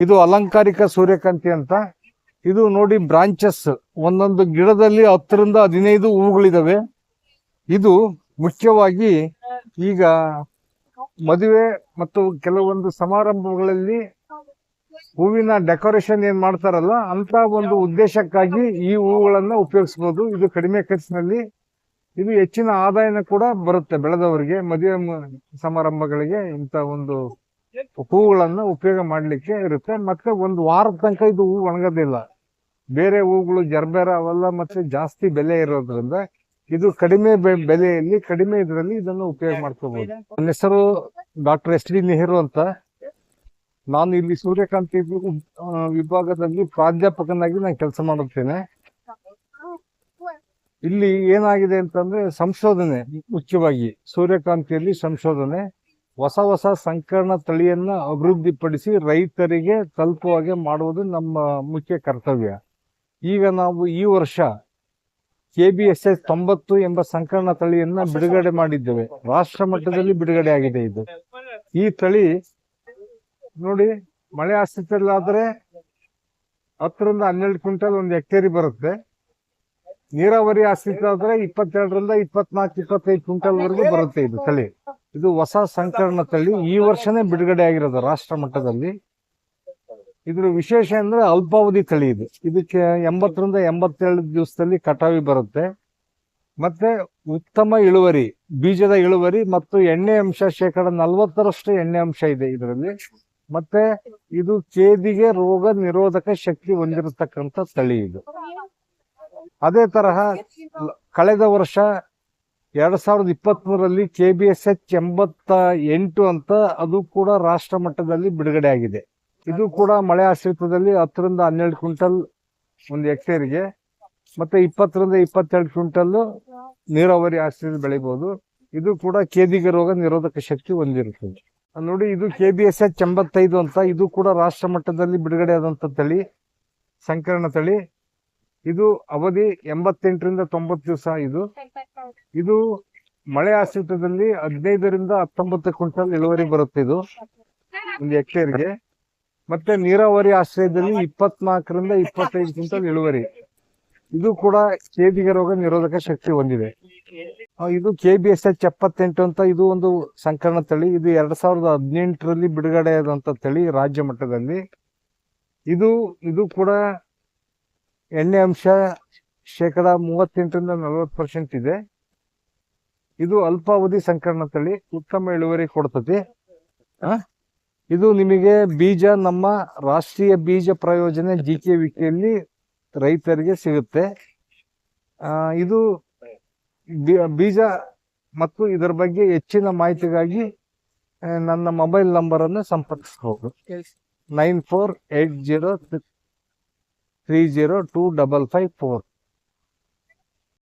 ಇದು ಅಲಂಕಾರಿಕ ಸೂರ್ಯಕಾಂತಿ ಅಂತ. ಇದು ನೋಡಿ ಬ್ರಾಂಚಸ್ ಒಂದೊಂದು ಗಿಡದಲ್ಲಿ ಹತ್ತರಿಂದ ಹದಿನೈದು ಹೂಗಳಿದಾವೆ. ಇದು ಮುಖ್ಯವಾಗಿ ಈಗ ಮದುವೆ ಮತ್ತು ಕೆಲವೊಂದು ಸಮಾರಂಭಗಳಲ್ಲಿ ಹೂವಿನ ಡೆಕೋರೇಷನ್ ಏನ್ ಮಾಡ್ತಾರಲ್ಲ, ಅಂತ ಒಂದು ಉದ್ದೇಶಕ್ಕಾಗಿ ಈ ಹೂಗಳನ್ನ ಉಪಯೋಗಿಸಬಹುದು ಇದು ಕಡಿಮೆ ಖರ್ಚಿನಲ್ಲಿ ಇದು ಹೆಚ್ಚಿನ ಆದಾಯನ ಕೂಡ ಬರುತ್ತೆ ಬೆಳೆದವರಿಗೆ ಮದುವೆ ಸಮಾರಂಭಗಳಿಗೆ ಇಂಥ ಒಂದು ಹೂಗಳನ್ನ ಉಪಯೋಗ ಮಾಡ್ಲಿಕ್ಕೆ ಇರುತ್ತೆ. ಮತ್ತೆ ಒಂದು ವಾರದ ತನಕ ಇದು ಹೂ ಒಣಗೋದಿಲ್ಲ. ಬೇರೆ ಹೂಗಳು ಜರ್ಬೇರ ಅವೆಲ್ಲ ಮತ್ತೆ ಜಾಸ್ತಿ ಬೆಲೆ ಇರೋದ್ರಿಂದ ಇದು ಕಡಿಮೆ ಬೆಲೆಯಲ್ಲಿ ಕಡಿಮೆ ಇದರಲ್ಲಿ ಇದನ್ನು ಉಪಯೋಗ ಮಾಡ್ಕೋಬಹುದು ನನ್ನ ಹೆಸರು ಡಾಕ್ಟರ್ ಎಸ್ ಡಿ ನೆಹರು ಅಂತ. ನಾನು ಇಲ್ಲಿ ಸೂರ್ಯಕಾಂತಿ ವಿಭಾಗದಲ್ಲಿ ಪ್ರಾಧ್ಯಾಪಕನಾಗಿ ನಾನು ಕೆಲಸ ಮಾಡುತ್ತೇನೆ. ಇಲ್ಲಿ ಏನಾಗಿದೆ ಅಂತಂದ್ರೆ ಸಂಶೋಧನೆ, ಮುಖ್ಯವಾಗಿ ಸೂರ್ಯಕಾಂತಿಯಲ್ಲಿ ಸಂಶೋಧನೆ. ಹೊಸ ಹೊಸ ಸಂಕರಣ ತಳಿಯನ್ನ ಅಭಿವೃದ್ಧಿಪಡಿಸಿ ರೈತರಿಗೆ ತಲುಪುವ ಹಾಗೆ ಮಾಡುವುದು ನಮ್ಮ ಮುಖ್ಯ ಕರ್ತವ್ಯ. ಈಗ ನಾವು ಈ ವರ್ಷ ಕೆ ಬಿ ಎಸ್ ಎಸ್ ತೊಂಬತ್ತು ಎಂಬ ಸಂಕರಣ ತಳಿಯನ್ನ ಬಿಡುಗಡೆ ಮಾಡಿದ್ದೇವೆ. ರಾಷ್ಟ್ರ ಮಟ್ಟದಲ್ಲಿ ಬಿಡುಗಡೆ ಆಗಿದೆ ಇದು. ಈ ತಳಿ ನೋಡಿ ಮಳೆ ಆಶ್ರಿತಲ್ಲಾದ್ರೆ ಹತ್ತರಿಂದ ಹನ್ನೆರಡು ಕ್ವಿಂಟಲ್ ಒಂದು ಎಕ್ಟೇರಿ ಬರುತ್ತೆ. ನೀರಾವರಿ ಆಶ್ರಿತ ಆದ್ರೆ ಇಪ್ಪತ್ತೆರಡರಿಂದ ಇಪ್ಪತ್ನಾಲ್ಕು ಇಪ್ಪತ್ತೈದು ಕ್ವಿಂಟಲ್ವರೆಗೂ ಬರುತ್ತೆ ಇದು ತಳಿ. ಇದು ಹೊಸ ಸಂಕಲನ ತಳಿ ಈ ವರ್ಷನೇ ಬಿಡುಗಡೆ ಆಗಿರೋದು ರಾಷ್ಟ್ರ ಮಟ್ಟದಲ್ಲಿ. ಇದ್ರ ವಿಶೇಷ ಅಂದ್ರೆ ಅಲ್ಪಾವಧಿ ತಳಿ ಇದು. ಇದಕ್ಕೆ ಎಂಬತ್ತರಿಂದ ಎಂಬತ್ತೇಳು ದಿವಸದಲ್ಲಿ ಕಟಾವಿ ಬರುತ್ತೆ. ಮತ್ತೆ ಉತ್ತಮ ಇಳುವರಿ, ಬೀಜದ ಇಳುವರಿ ಮತ್ತು ಎಣ್ಣೆ ಅಂಶ ಶೇಕಡ ನಲವತ್ತರಷ್ಟು ಎಣ್ಣೆ ಅಂಶ ಇದೆ ಇದರಲ್ಲಿ. ಮತ್ತೆ ಇದು ಕೇದಿಗೆ ರೋಗ ನಿರೋಧಕ ಶಕ್ತಿ ಹೊಂದಿರತಕ್ಕಂಥ ತಳಿ ಇದು. ಅದೇ ತರಹ ಕಳೆದ ವರ್ಷ ಎರಡ್ ಸಾವಿರದ ಇಪ್ಪತ್ತ್ಮೂರರಲ್ಲಿ ಕೆ ಬಿ ಎಸ್ ಎಚ್ ಎಂಬತ್ತ ಎಂಟು ಅಂತ ಅದು ಕೂಡ ರಾಷ್ಟ್ರ ಮಟ್ಟದಲ್ಲಿ ಬಿಡುಗಡೆ ಆಗಿದೆ. ಇದು ಕೂಡ ಮಳೆ ಆಶ್ರಿತದಲ್ಲಿ ಹತ್ತರಿಂದ ಹನ್ನೆರಡು ಕ್ವಿಂಟಲ್ ಒಂದು ಎಕ್ಟೇರಿಗೆ ಮತ್ತೆ ಇಪ್ಪತ್ತರಿಂದ ಇಪ್ಪತ್ತೆರಡು ಕ್ವಿಂಟಲ್ ನೀರಾವರಿ ಆಶ್ರಿತ ಬೆಳಿಬೋದು. ಇದು ಕೂಡ ಕೇದಿಗೆ ರೋಗ ನಿರೋಧಕ ಶಕ್ತಿ ಹೊಂದಿರುತ್ತದೆ. ನೋಡಿ ಇದು ಕೆ ಬಿ ಎಸ್ ಎಚ್ ಎಂಬತ್ತೈದು ಅಂತ ಇದು ಕೂಡ ರಾಷ್ಟ್ರ ಮಟ್ಟದಲ್ಲಿ ಬಿಡುಗಡೆ ಆದಂಥ ತಳಿ ಸಂಕರಣ ತಳಿ. ಇದು ಅವಧಿ ಎಂಬತ್ತೆಂಟರಿಂದ ತೊಂಬತ್ತು ದಿವಸ ಇದು. ಇದು ಮಳೆ ಆಶ್ರಿತದಲ್ಲಿ ಹದಿನೈದರಿಂದ ಹತ್ತೊಂಬತ್ತು ಕ್ವಿಂಟಲ್ ಇಳುವರಿ ಬರುತ್ತೆ ಇದು, ಒಂದು ಹೆಕ್ಟೇರ್ಗೆ. ಮತ್ತೆ ನೀರಾವರಿ ಆಶ್ರಯದಲ್ಲಿ ಇಪ್ಪತ್ನಾಲ್ಕರಿಂದ ಇಪ್ಪತ್ತೈದು ಕ್ವಿಂಟಲ್ ಇಳುವರಿ. ಇದು ಕೂಡ ಕೇದಿಗೆ ರೋಗ ನಿರೋಧಕ ಶಕ್ತಿ ಹೊಂದಿದೆ. ಇದು ಕೆ ಬಿ ಎಸ್ ಎಚ್ ಎಪ್ಪತ್ತೆಂಟು ಅಂತ ಇದು ಒಂದು ಸಂಕರಣ ತಳಿ. ಇದು ಎರಡ್ ಸಾವಿರದ ಹದಿನೆಂಟರಲ್ಲಿ ಬಿಡುಗಡೆ ಆದಂತ ತಳಿ ರಾಜ್ಯ ಮಟ್ಟದಲ್ಲಿ. ಇದು ಇದು ಕೂಡ ಎಣ್ಣೆ ಅಂಶ ಶೇಕಡ ಮೂವತ್ತೆಂಟರಿಂದ ನಲವತ್ತು ಪರ್ಸೆಂಟ್ ಇದೆ. ಇದು ಅಲ್ಪಾವಧಿ ಸಂಕರಣ ತಳಿ ಉತ್ತಮ ಇಳುವರಿ ಕೊಡ್ತತಿ. ಆ? ಇದು ನಿಮಗೆ ಬೀಜ ನಮ್ಮ ರಾಷ್ಟ್ರೀಯ ಬೀಜ ಪ್ರಯೋಜನೆ ಜಿ ಕೆ ವಿಕೆಯಲ್ಲಿ ರೈತರಿಗೆ ಸಿಗುತ್ತೆ. ಇದು ಬೀಜ ಮತ್ತು ಇದರ ಬಗ್ಗೆ ಹೆಚ್ಚಿನ ಮಾಹಿತಿಗಾಗಿ ನನ್ನ ಮೊಬೈಲ್ ನಂಬರ್ ಅನ್ನು ಸಂಪರ್ಕಿಸಬಹುದು nine four eight zero three zero two double five four.